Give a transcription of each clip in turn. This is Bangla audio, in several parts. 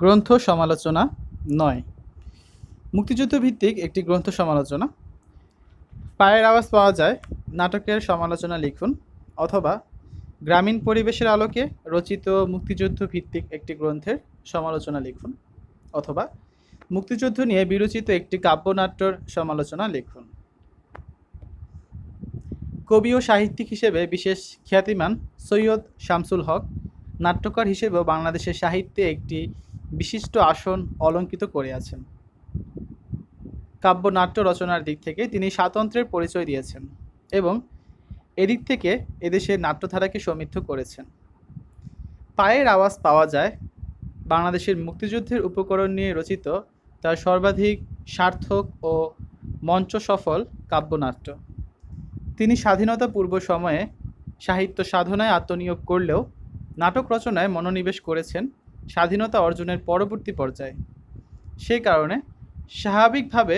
গ্রন্থ সমালোচনা নয়। মুক্তিযুদ্ধ ভিত্তিক একটি গ্রন্থ সমালোচনা। পায়ের আওয়াজ পাওয়া যায়, নাটকের সমালোচনা লিখুন, অথবা গ্রামীণ পরিবেশের আলোকে রচিত মুক্তিযুদ্ধ ভিত্তিক একটি গ্রন্থের সমালোচনা লিখুন, অথবা মুক্তিযুদ্ধ নিয়ে বিরচিত একটি কাব্যনাট্যর সমালোচনা লিখুন। কবি ও সাহিত্যিক হিসেবে বিশেষ খ্যাতিমান সৈয়দ শামসুল হক, নাট্যকার হিসেবেও বাংলাদেশের সাহিত্যে একটি বিশিষ্ট আসন অলঙ্কিত করে আছেন কাব্যনাট্য রচনার দিক থেকে তিনি স্বাতন্ত্র্যের পরিচয় দিয়েছেন এবং এদিক থেকে এদেশের নাট্যধারাকে সমৃদ্ধ করেছেন। পায়ের আওয়াজ পাওয়া যায় বাংলাদেশের মুক্তিযুদ্ধের উপকরণ নিয়ে রচিত তার সর্বাধিক সার্থক ও মঞ্চ সফল কাব্যনাট্য। তিনি স্বাধীনতা পূর্ব সময়ে সাহিত্য সাধনায় আত্মনিয়োগ করলেও নাটক রচনায় মনোনিবেশ করেছেন স্বাধীনতা অর্জনের পরবর্তী পর্যায়ে। সেই কারণে স্বাভাবিকভাবে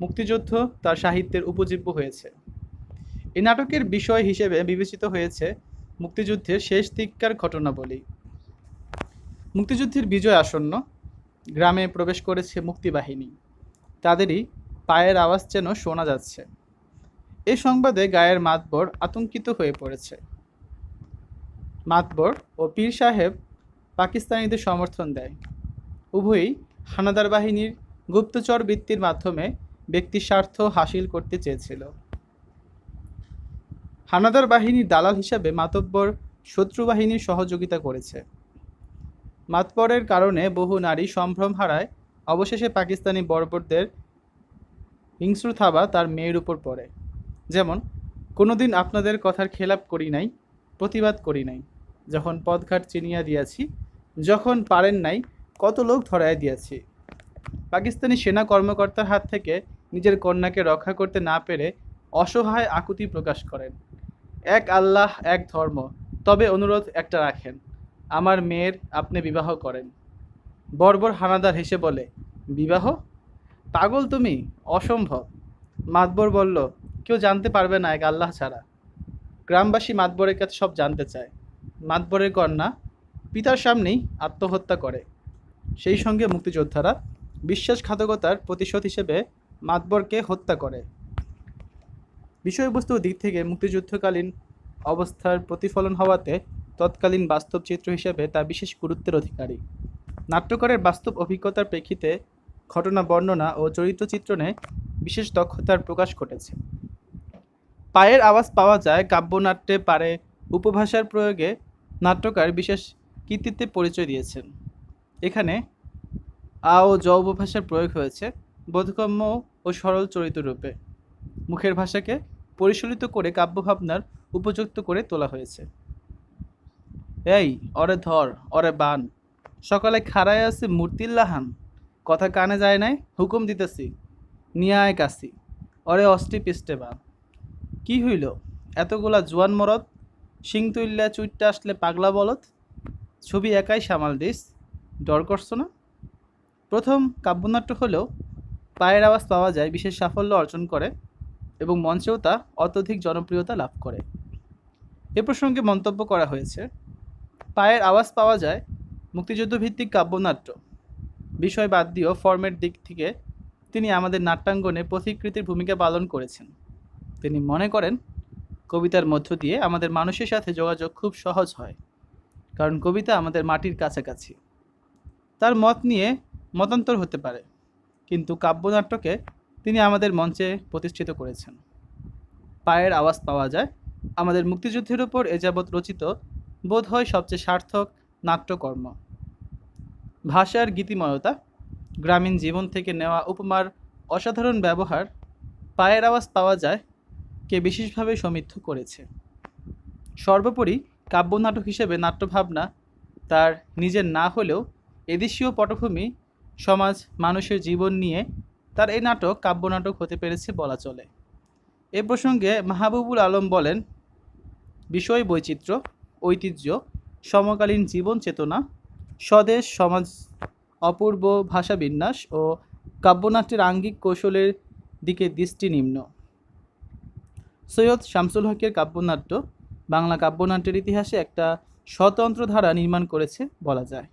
মুক্তিযুদ্ধ তার সাহিত্যের উপজীব্য হয়েছে। এই নাটকের বিষয় হিসেবে বিবেচিত হয়েছে মুক্তিযুদ্ধের শেষ দিককার ঘটনাবলী। মুক্তিযুদ্ধের বিজয় আসন্ন গ্রামে প্রবেশ করেছে মুক্তিবাহিনী। তাদেরই পায়ের আওয়াজ যেন শোনা যাচ্ছে। এ সংবাদে গায়ের মাতবর আতঙ্কিত হয়ে পড়েছে। মাতবর ও পীর সাহেব পাকিস্তানিদের সমর্থন দেয়। উভয়ই হানাদার বাহিনীর গুপ্তচর বৃত্তির মাধ্যমে ব্যক্তি স্বার্থ হাসিল করতে চেয়েছিল। হানাদার বাহিনীর দালাল হিসাবে মাতব্বর শত্রু বাহিনীর সহযোগিতা করেছে। মাতবরের কারণে বহু নারী সম্ভ্রম হারায়, অবশেষে পাকিস্তানি বর্বরদের হিংস্র থাবা তার মেয়ের উপর পড়ে। যেমন, কোনোদিন আপনাদের কথার খেলাপ করি নাই, প্রতিবাদ করি নাই, যখন পদঘাট চিনিয়া দিয়াছি যখন পারেন নাই, কত লোক ধরায় দিয়াছি। পাকিস্তানি সেনা কর্মকর্তার হাত থেকে নিজের কন্যাকে রক্ষা করতে না পেরে অসহায় আকুতি প্রকাশ করেন। এক আল্লাহ, এক ধর্ম। তবে অনুরোধ একটা রাখেন, আমার মেয়ের আপনি বিবাহ করেন। বর্বর হানাদার হেসে বলে, বিবাহ? পাগল তুমি? অসম্ভব। মাতবর বলল, কেউ জানতে পারবে না এক আল্লাহ ছাড়া। গ্রামবাসী মাতবরের কাছে সব জানতে চায়। মাতবরের কন্যা পিতার সামনেই আত্মহত্যা করে। সেই সঙ্গে মুক্তিযোদ্ধারা বিশ্বাসঘাতকতার প্রতিশোধ হিসেবে মাতবরকে হত্যা করে। বিষয়বস্তুর দিক থেকে মুক্তিযুদ্ধকালীন অবস্থার প্রতিফলন হওয়াতে তৎকালীন বাস্তব চিত্র হিসেবে তা বিশেষ গুরুত্বের অধিকারী। নাট্যকারের বাস্তব অভিজ্ঞতার প্রেক্ষিতে ঘটনা, বর্ণনা ও চরিত্র চিত্রণে বিশেষ দক্ষতার প্রকাশ ঘটেছে। পায়ের আওয়াজ পাওয়া যায় কাব্যনাট্যে পারে। উপভাষার প্রয়োগে নাট্যকার বিশেষ কৃতিত্বের পরিচয় দিয়েছেন। এখানে আ ও জ উপভাষার প্রয়োগ হয়েছে বোধগম্য ও সরল চরিত রূপে। মুখের ভাষাকে পরিচালিত করে কাব্যভাবনার উপযুক্ত করে তোলা হয়েছে। এই, অরে ধর, অরে বান, সকালে খাড়ায় আছে মূর্তিল্লাহান কথা কানে যায় নাই, হুকুম দিতেছি নিয়ে আয় কাছি, অরে অষ্টি পিষ্টে বান। কি হইল? এতগুলা জোয়ান মরদ, শিং তুইল্লা চুইটটা আসলে পাগলা বলত ছবি একাই সামাল দিস। ডর করছ না? প্রথম কাব্যনাট্য হলেও পায়ের আওয়াজ পাওয়া যায় বিশেষ সাফল্য অর্জন করে এবং মঞ্চেও তা অত্যধিক জনপ্রিয়তা লাভ করে। এ প্রসঙ্গে মন্তব্য করা হয়েছে, পায়ের আওয়াজ পাওয়া যায় মুক্তিযুদ্ধভিত্তিক কাব্যনাট্য। বিষয় বাদ দিয়েও ফর্মের দিক থেকে তিনি আমাদের নাট্যাঙ্গনে পথিকৃতির ভূমিকা পালন করেছেন। তিনি মনে করেন, কবিতার মধ্য দিয়ে আমাদের মানুষের সাথে যোগাযোগ খুব সহজ হয়। কারণ কবিতা আমাদের মাটির কাছাকাছি। তার মত নিয়ে মতান্তর হতে পারে, কিন্তু কাব্যনাট্যকে তিনি আমাদের মঞ্চে প্রতিষ্ঠিত করেছেন। পায়ের আওয়াজ পাওয়া যায়, আমাদের মুক্তিযুদ্ধের উপর এযাবৎ রচিত বোধ হয় সবচেয়ে সার্থক নাট্যকর্ম। ভাষার গীতিময়তা, গ্রামীণ জীবন থেকে নেওয়া উপমার অসাধারণ ব্যবহার, পায়ের আওয়াজ পাওয়া যায় কে বিশেষভাবে সমৃদ্ধ করেছে। সর্বোপরি কাব্যনাটক হিসেবে নাট্যভাবনা তার নিজের না হলেও এদেশীয় পটভূমি, সমাজ, মানুষের জীবন নিয়ে তার এই নাটক কাব্যনাটক হতে পেরেছে বলা চলে। এ প্রসঙ্গে মাহবুবুল আলম বলেন, বিষয় বৈচিত্র্য, ঐতিহ্য, সমকালীন জীবন চেতনা, স্বদেশ, সমাজ, অপূর্ব ভাষাবিন্যাস ও কাব্যনাট্যের আঙ্গিক কৌশলের দিকে দৃষ্টি নিম্ন সৈয়দ শামসুল হকের কাব্যনাট্য বাংলা কাব্যনাট্যের ইতিহাসে একটা স্বতন্ত্র ধারা নির্মাণ করেছে বলা যায়।